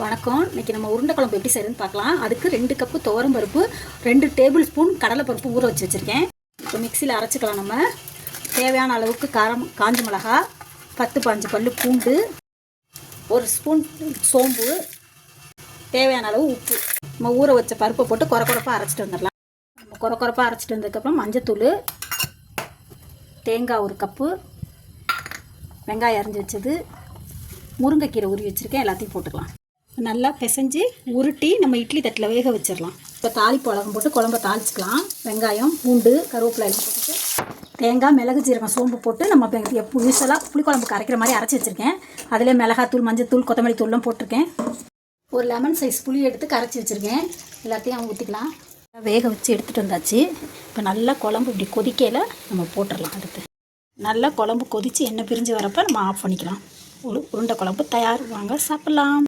வணக்கம். இன்னைக்கு நம்ம உருண்டை குழம்பு எப்படி செய்யறதுன்னு பார்க்கலாம். அதுக்கு ரெண்டு கப்பு துவரம் பருப்பு ரெண்டு டேபிள் ஸ்பூன் கடலை பருப்பு ஊற வச்சு வச்சுருக்கேன். இப்போ மிக்சியில் அரைச்சிக்கலாம் நம்ம. தேவையான அளவுக்கு காரம் காஞ்ச மிளகா பத்து பாஞ்சு பல் பூண்டு ஒரு ஸ்பூன் சோம்பு தேவையான அளவு உப்பு. நம்ம ஊற வச்ச பருப்பை போட்டு குறை குறைப்பாக அரைச்சிட்டு வந்துடலாம். நம்ம குறை குறைப்பாக அரைச்சிட்டு வந்ததுக்கப்புறம் மஞ்சத்தூள் தேங்காய் ஒரு கப்பு வெங்காயம் அரிஞ்சு வச்சது முருங்கைக்கீரை உருவி வச்சுருக்கேன். எல்லாத்தையும் போட்டுக்கலாம். நல்லா பிசைஞ்சு உருட்டி நம்ம இட்லி தட்டில் வேக வச்சிடலாம். இப்போ தாளிப்பு உலகம் போட்டு குழம்ப தாளிச்சிக்கலாம். வெங்காயம் பூண்டு கருவேப்பிலை எல்லாம் போட்டுட்டு தேங்காய் மிளகு ஜீரகம் சோம்பு போட்டு நம்ம இப்போ எப்போ யூஸ்வலாக புளிக்குழம்பு கரைக்கிற மாதிரி அரைச்சி வச்சுருக்கேன். அதிலே மிளகாத்தூள் மஞ்சத்தூள் கொத்தமல்லி தூள்லாம் போட்டிருக்கேன். ஒரு லெமன் சைஸ் புளி எடுத்து கரைச்சி வச்சுருக்கேன். எல்லாத்தையும் ஊற்றிக்கலாம் வேக வச்சு எடுத்துகிட்டு வந்தாச்சு. இப்போ நல்லா குழம்பு இப்படி கொதிக்கையில் நம்ம போட்டுடலாம் அடுத்து. நல்லா குழம்பு கொதித்து எண்ணெய் பிரிஞ்சு வரப்போ நம்ம ஆஃப் பண்ணிக்கலாம். உரு உருண்டை குழம்பு தயார். வாங்க சாப்பிட்லாம்.